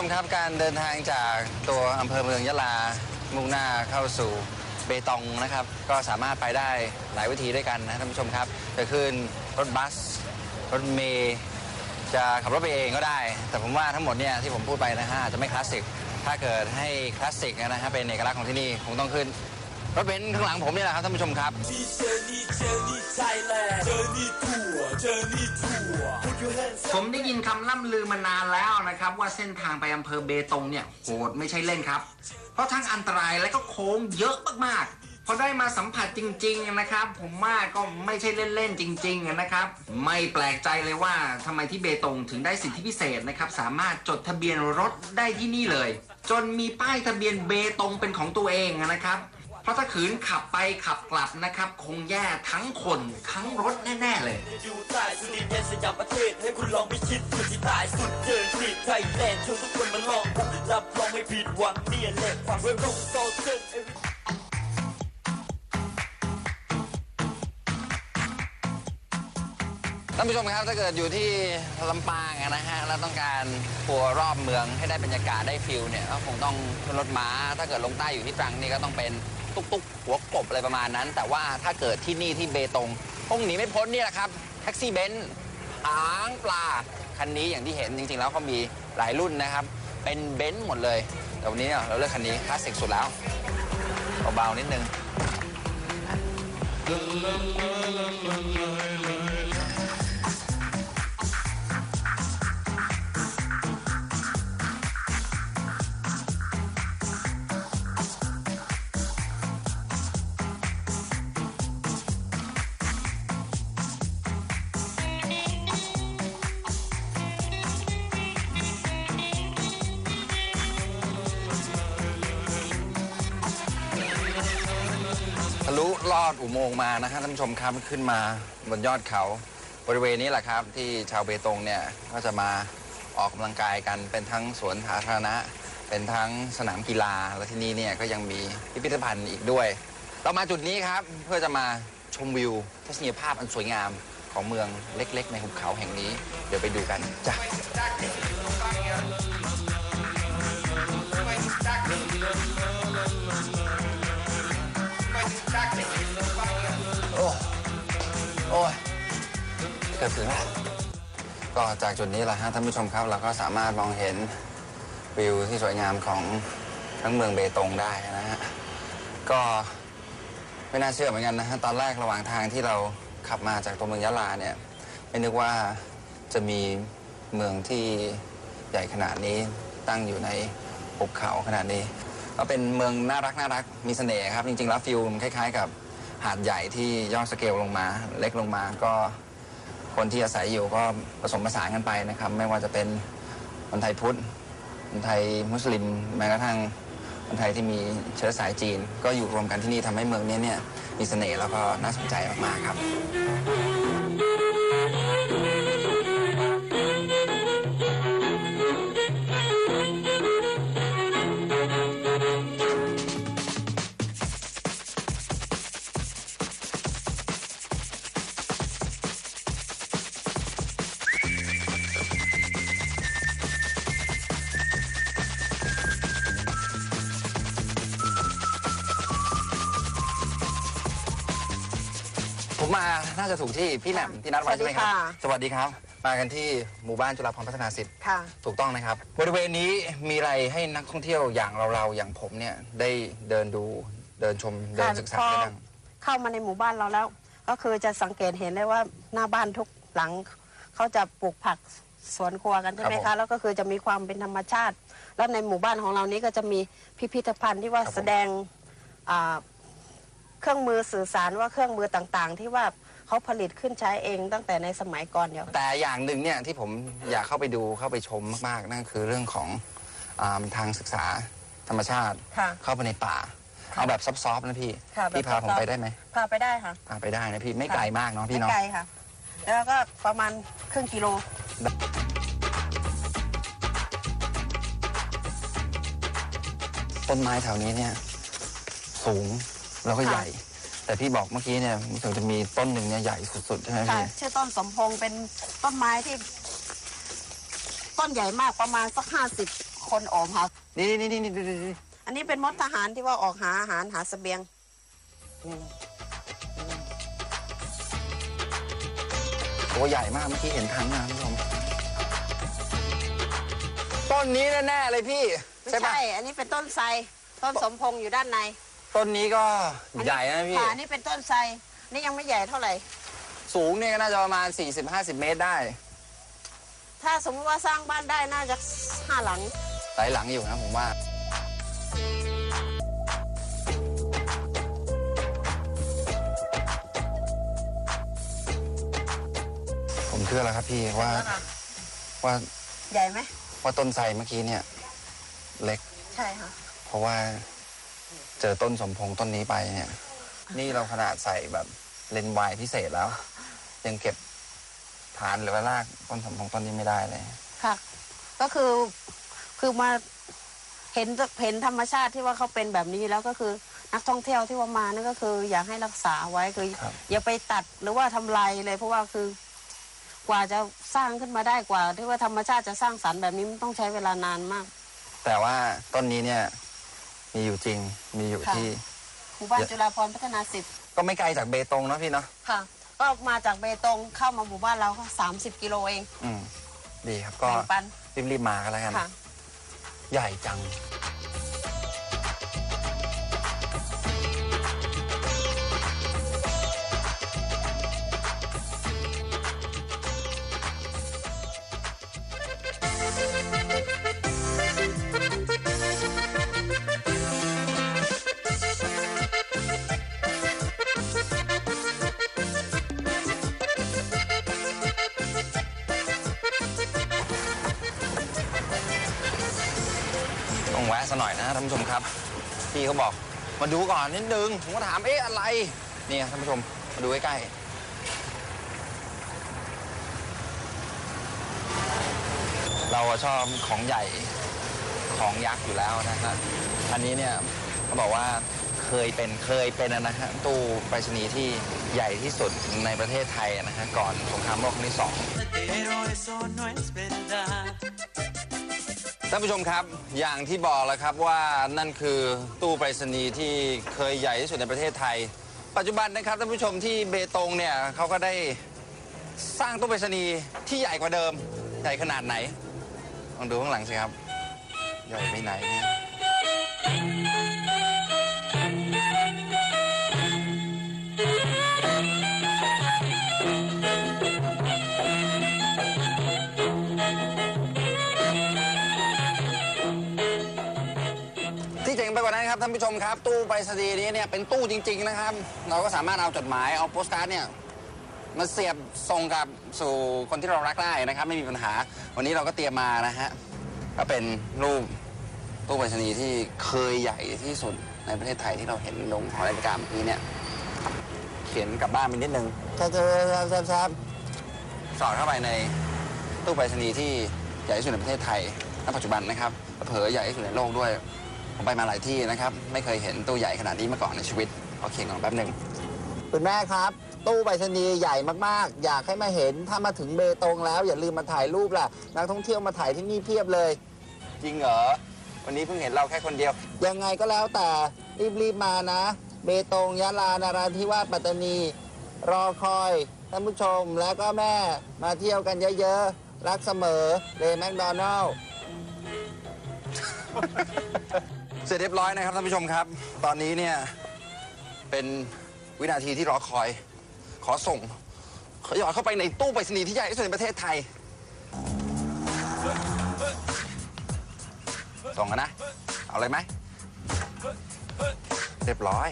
ผู้ชมครับการเดินทางจากตัวอำเภอเมืองยะลา มุ่งหน้าเข้าสู่เบตงนะครับ ก็สามารถไปได้หลายวิธีด้วยกันนะท่านผู้ชมครับจะขึ้นรถบัส รถเมย์จะขับรถไปเองก็ได้ แต่ผมว่าทั้งหมดเนี่ยที่ผมพูดไปนะฮะอาจจะไม่คลาสสิกถ้าเกิดให้คลาสสิกนะฮะเป็นเอกลักษณ์ของที่นี่คงต้องขึ้น รถเบนซ์ข้างหลังผมนี่แหละครับท่านผู้ชมครับ Journey, journey, Thailand. Journey tour, journey tour. Put your hands ผมได้ยินคำล่ำลือมานานแล้วนะครับ ว่าเส้นทางไปอำเภอเบตงเนี่ยโหดไม่ใช่เล่นครับ เพราะทั้งอันตรายและก็โค้งเยอะมากๆ พอได้มาสัมผัสจริง ๆนะครับ ผมว่าก็ไม่ใช่เล่นๆจริง ๆนะครับ ไม่แปลกใจเลยว่าทำไมที่เบตงถึงได้สิทธิพิเศษนะครับ สามารถจดทะเบียนรถได้ที่นี่เลย จนมีป้ายทะเบียนเบตงเป็นของตัวเองนะครับ เพราะถ้าขืนขับไปขับกลับนะครับ คงแย่ทั้งคนทั้งรถแน่ ๆ เลย อยู่ใต้สุดดินแดนสยามประเทศ ให้คุณลองไปชิดสุดที่ใต้สุดเจอคลิปไทยแลนด์ชวนทุกคนมาลองรับรองไม่ผิดหวังเนี่ยแหละความเร็วรุ่งโซเชิญ ท่านผู้ชมครับถ้าเกิดอยู่ที่ลำปางนะฮะแล้วต้องการทัวร์รอบเมืองให้ได้บรรยากาศได้ฟิลเนี่ยก็คงต้องขึ้นรถม้า ถ้าเกิดลงใต้อยู่ที่ตรังนี่ก็ต้องเป็นตุ๊กตุ๊กหัวกบอะไรประมาณนั้น แต่ว่าถ้าเกิดที่นี่ที่เบตงคงหนีไม่พ้นนี่แหละครับแท็กซี่เบนซ์หางปลาคันนี้อย่างที่เห็นจริงๆ แล้วเขามีหลายรุ่นนะครับ เป็นเบนซ์หมดเลย แต่วันนี้เนี่ยเราเลือกคันนี้คลาสสิกสุดแล้วเบาๆนิดนึงะลุลอดอุโมงค์มานะฮะท่านผู้ชมครับขึ้นมาบนยอดเขาบริเวณนี้แหละครับที่ชาวเบตงเนี่ยก็จะมาออกกำลังกายกันเป็นทั้งสวนสาธารณะ เป็นทั้งสนามกีฬาและที่นี่เนี่ยก็ยังมีพิพิธภัณฑ์อีกด้วย เรามาจุดนี้ครับเพื่อจะมาชมวิวทัศนียภาพอันสวยงามของเมืองเล็ก ๆ ในหุบเขาแห่งนี้ เดี๋ยวไปดูกันจ้ะ เกือบถึงแล้วก็จากจุดนี้แหละฮะท่านผู้ชมครับเราก็สามารถมองเห็นวิวที่สวยงามของทั้งเมืองเบตงได้นะฮะก็ไม่น่าเชื่อเหมือนกันนะฮะตอนแรกระหว่างทางที่เราขับมาจากตัวเมืองยะลาเนี่ยไม่นึกว่าจะมีเมืองที่ใหญ่ขนาดนี้ตั้งอยู่ในหุบเขาขนาดนี้ ก็เป็นเมืองน่ารักน่ารักมีเสน่ห์ครับ จริงๆแล้วฟิลคล้าย ๆ กับหาดใหญ่ที่ย่อสเกลลงมา เล็กลงมาก็ คนที่อาศัยอยู่ก็ผสมผสานกันไปนะครับ ไม่ว่าจะเป็นคนไทยพุทธคนไทยมุสลิมแม้กระทั่งคนไทยที่มีเชื้อสายจีน ก็อยู่รวมกันที่นี่ทำให้เมืองนี้เนี่ยมีเสน่ห์แล้วก็น่าสนใจมากๆครับ ผมมาน่าจะถูกที่พี่แหม่มที่นัดไว้ใช่ไหมครับ สวัสดีครับ มากันที่หมู่บ้านจุฬาภรณ์พัฒนาสิทธิ์ค่ะ ถูกต้องนะครับ บริเวณนี้มีอะไรให้นักท่องเที่ยวอย่างเราๆอย่างผมเนี่ยได้เดินดูเดินชมเดินศึกษาพอได้บ้าง เข้ามาในหมู่บ้านเราแล้ว ก็คือจะสังเกตเห็นได้ว่าหน้าบ้านทุกหลัง เขาจะปลูกผักสวนครัวกันใช่ไหมครับผมคะแล้วก็คือจะมีความเป็นธรรมชาติ แล้วในหมู่บ้านของเรานี้ก็จะมีพิพิธภัณฑ์ที่ว่าครับผม แสดงอ่า เครื่องมือสื่อสารว่าเครื่องมือต่างๆ ที่ว่าเขาผลิตขึ้นใช้เองตั้งแต่ในสมัยก่อนเดียวแต่อย่างหนึ่งเนี่ยที่ผมอยากเข้าไปดูเข้าไปชมมากๆ นั่นคือเรื่องของอาทางศึกษาธรรมชาติ ค่ะ เข้าไปในป่า เอาแบบซอฟๆนะพี่ค่ะแบบพี่พาผมซอฟต์ไปได้ไหมพาไปได้ค่ะพาไปได้นะพี่ไม่ค่ะไกลมากเนาะพี่ไม่เนาะ ไกลค่ะ แล้วก็ประมาณครึ่งกิโล ต้นไม้แถวนี้เนี่ย สูง แล้วก็ค่ะใหญ่ แต่พี่บอกเมื่อกี้เนี่ยรู้สึกจะมีต้นหนึ่งเนี่ยใหญ่สุดๆใช่ไหมค่ะพี่ชื่อต้นสมพงษ์เป็นต้นไม้ที่ ต้นใหญ่มากประมาณสักห้าสิบคนออกหานี่นี่นี่นี่นี่นี่ อันนี้เป็นมดทหารที่ว่าออกหาอาหารหาเสบียงนี่ตัวใหญ่มากเมื่อกี้เห็นทั้งนะท่านผู้ชมต้นนี้แน่ๆเลยพี่ ไม่ใช่ปะใช่ อันนี้เป็นต้นไทรต้นสมพงษ์อยู่ด้านใน ต้นนี้ก็อัใหญ่นะพี่ค่ะอันนี้เป็นต้นไทรนี่ยังไม่ใหญ่เท่าไหร่ สูงเนี่ยก็น่าจะประมาณ 40-50 เมตรได้ ถ้าสมมติว่าสร้างบ้านได้น่าจะห้าหลัง หลายหลังอยู่นะผมว่า ผมเชื่อแล้วครับพี่ว่าว่าใหญ่ไหมว่าต้นไทรเมื่อกี้เนี่ย เล็กใช่ค่ะ เพราะว่า เจอต้นสมพงษ์ต้นนี้ไปเนี่ย นี่เราขนาดใส่แบบเลนส์วายพิเศษแล้ว ยังเก็บฐานหรือว่ารากต้นสมพงษ์ต้นนี้ไม่ได้เลย ค่ะ ก็คือคือมาเห็นเห็นธรรมชาติที่ว่าเขาเป็นแบบนี้แล้วก็คือนักท่องเที่ยวที่ว่ามานั่นก็คือ อยากให้รักษาไว้คือครับ อย่าไปตัดหรือว่าทำลายเลย เพราะว่าคือกว่าจะสร้างขึ้นมาได้กว่า ที่ว่าธรรมชาติจะสร้างสรรค์แบบนี้มันต้องใช้เวลานานมาก แต่ว่าต้นนี้เนี่ย มีอยู่จริง มีอยู่ค่ะ ที่ หมู่บ้านเยอะจุฬาพรณ์พัฒนาสิบก็ไม่ไกลจากเบตงเนอะพี่เนาะค่ะ ก็มาจากเบตงเข้ามาหมู่บ้านเราก็สามสิบกิโลเองอืม ดีครับก็แบ่งปันรีบๆมากันแล้วกัน ค่ะ ใหญ่จัง ซะหน่อยนะท่านผู้ชมครับพี่เขาบอกมาดูก่อนนิดนึงผมก็ถามเอ๊ะอะไรนี่ท่านผู้ชมมาดูใกล้ๆเราชอบของใหญ่ของยักษ์อยู่แล้วนะฮะอันนี้เนี่ยเขาบอกว่าเคยเป็นเคยเป็นนะฮะตู้ไปรษณีย์ที่ใหญ่ที่สุดในประเทศไทยนะฮะก่อนสงครามโลกครั้งที่สอง ท่านผู้ชมครับ อย่างที่บอกแล้วครับว่านั่นคือตู้ไปรษณีย์ที่เคยใหญ่ที่สุดในประเทศไทย ปัจจุบันนะครับท่านผู้ชมที่เบตงเนี่ยเขาก็ได้สร้างตู้ไปรษณีย์ที่ใหญ่กว่าเดิม ใหญ่ขนาดไหนลองดูข้างหลังสิครับ ใหญ่ไปไหนเนี่ย ท่านผู้ชมครับ ตู้ไปรษณีย์นี้เนี่ยเป็นตู้จริง ๆ นะครับ เราก็สามารถเอาจดหมายเอาโปสการ์ดเนี่ยมาเสียบส่งกับสู่คนที่เรารักได้นะครับ ไม่มีปัญหา วันนี้เราก็เตรียมมานะฮะก็เป็นรูปตู้ไปรษณีย์ที่เคยใหญ่ที่สุดในประเทศไทยที่เราเห็นลงหอนาฬิกาเมื่อกี้เนี่ยเขียนกลับบ้านไปนิดนึงครับครับครับครับสอดเข้าไปในตู้ไปรษณีย์ที่ใหญ่ที่สุดในประเทศไทยณปัจจุบันนะครับเผลอใหญ่ที่สุดในโลกด้วย ผมไปมาหลายที่นะครับ ไม่เคยเห็นตู้ใหญ่ขนาดนี้มาก่อนในชีวิตขอเขียนก่อนแป๊บหนึ่งคุณแม่ครับ ตู้ไปรษณีย์ใหญ่มากๆ อยากให้มาเห็นถ้ามาถึงเบตงแล้ว อย่าลืมมาถ่ายรูปล่ะนักท่องเที่ยวมาถ่ายที่นี่เพียบเลย จริงเหรอวันนี้เพิ่งเห็นเราแค่คนเดียว ยังไงก็แล้วแต่รีบๆมานะ เบตงยะลานาราธิวาสปัตตานี รอคอยท่านผู้ชมแล้วก็แม่มาเที่ยวกันเยอะๆรักเสมอเลแมคโดนัล เสร็จเรียบร้อยนะครับท่านผู้ชมครับ ตอนนี้เนี่ยเป็นวินาทีที่รอคอย ขอส่งขอหยอดเข้าไปในตู้ไปรษณีย์ที่ใหญ่ที่สุดในประเทศไทยส่งกันนะ เอาเลยไหม เรียบร้อย